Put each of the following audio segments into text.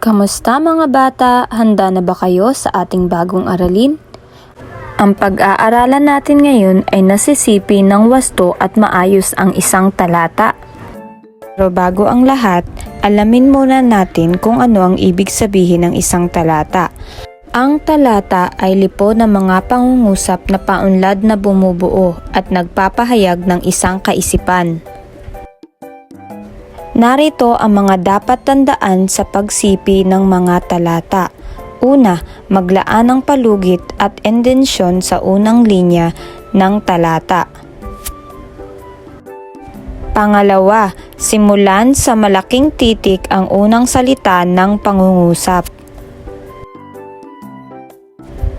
Kamusta mga bata? Handa na ba kayo sa ating bagong aralin? Ang pag-aaralan natin ngayon ay nasisipi ng wasto at maayos ang isang talata. Pero bago ang lahat, alamin muna natin kung ano ang ibig sabihin ng isang talata. Ang talata ay lipo ng mga pangungusap na paunlad na bumubuo at nagpapahayag ng isang kaisipan. Narito ang mga dapat tandaan sa pagsipi ng mga talata. Una, maglaan ng palugit at indensyon sa unang linya ng talata. Pangalawa, simulan sa malaking titik ang unang salita ng pangungusap.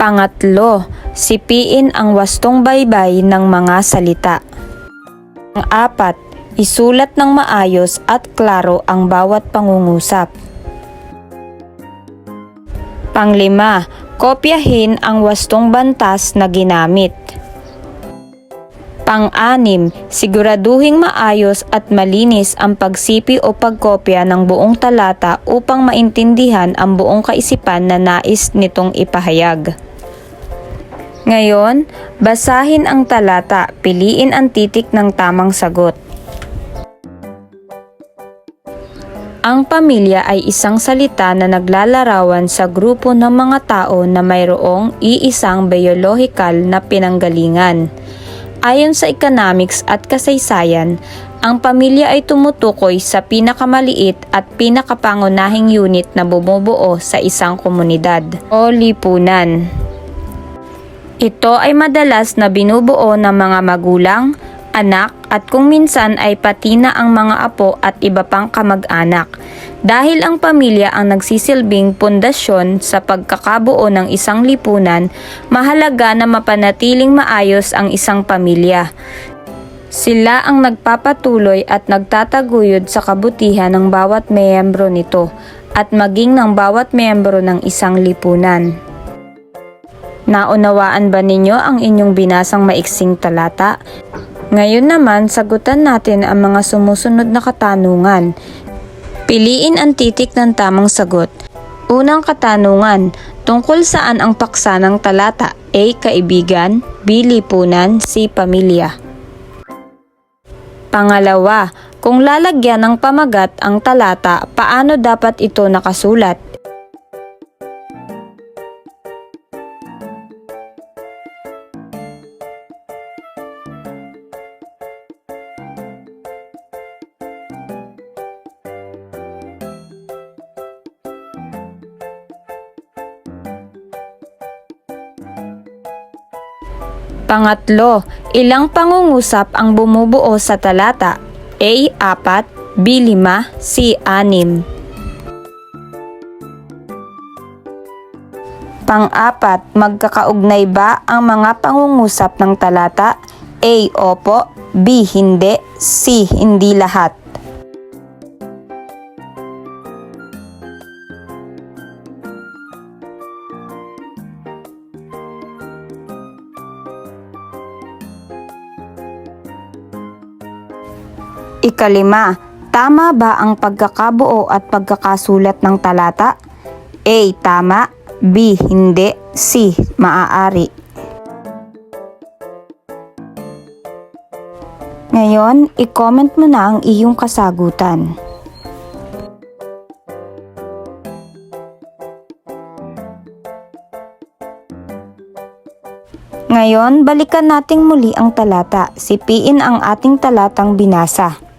Pangatlo, sipiin ang wastong baybay ng mga salita. Pang-apat, isulat ng maayos at klaro ang bawat pangungusap. Panglima, kopyahin ang wastong bantas na ginamit. Pang-anim, siguraduhing maayos at malinis ang pagsipi o pagkopya ng buong talata upang maintindihan ang buong kaisipan na nais nitong ipahayag. Ngayon, basahin ang talata, piliin ang titik ng tamang sagot. Ang pamilya ay isang salita na naglalarawan sa grupo ng mga tao na mayroong iisang biyolohikal na pinanggalingan. Ayon sa economics at kasaysayan, ang pamilya ay tumutukoy sa pinakamaliit at pinakapangunahing unit na bumubuo sa isang komunidad o lipunan. Ito ay madalas na binubuo ng mga magulang, anak at kung minsan ay pati na ang mga apo at iba pang kamag-anak. Dahil ang pamilya ang nagsisilbing pundasyon sa pagkakabuo ng isang lipunan, mahalaga na mapanatiling maayos ang isang pamilya. Sila ang nagpapatuloy at nagtataguyod sa kabutihan ng bawat miyembro nito at maging ng bawat miyembro ng isang lipunan. Naunawaan ba ninyo ang inyong binasang maiksing talata? Ngayon naman, sagutan natin ang mga sumusunod na katanungan. Piliin ang titik ng tamang sagot. Unang katanungan, tungkol saan ang paksa ng talata? A. Kaibigan B. Lipunan C. Pamilya Pangalawa, kung lalagyan ng pamagat ang talata, paano dapat ito nakasulat? Pangatlo, ilang pangungusap ang bumubuo sa talata? A. 4, B. 5, C. 6. Pang-apat, magkakaugnay ba ang mga pangungusap ng talata? A. Opo, B. Hindi, C. Hindi lahat. Ikalima, tama ba ang pagkakabuo at pagkakasulat ng talata? A. Tama B. Hindi C. Maaari Ngayon, i-comment mo na ang iyong kasagutan. Ngayon, balikan nating muli ang talata. Sipiin ang ating talatang binasa.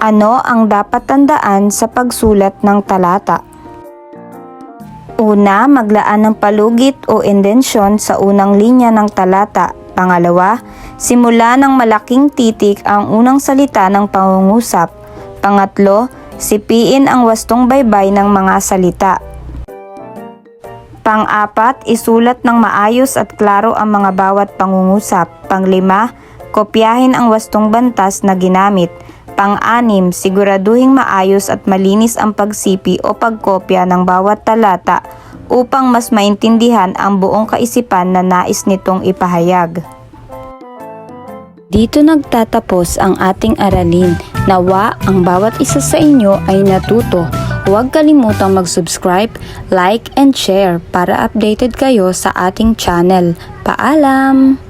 Ano ang dapat tandaan sa pagsulat ng talata? Una, maglaan ng palugit o indensyon sa unang linya ng talata. Pangalawa, simula ng malaking titik ang unang salita ng pangungusap. Pangatlo, sipiin ang wastong baybay ng mga salita. Pang-apat, isulat ng maayos at klaro ang mga bawat pangungusap. Panglima, kopyahin ang wastong bantas na ginamit. Pang-anim, siguraduhing maayos at malinis ang pagsipi o pagkopya ng bawat talata upang mas maintindihan ang buong kaisipan na nais nitong ipahayag. Dito nagtatapos ang ating aralin. Nawa ang bawat isa sa inyo ay natuto. Huwag kalimutang mag-subscribe, like, and share para updated kayo sa ating channel. Paalam!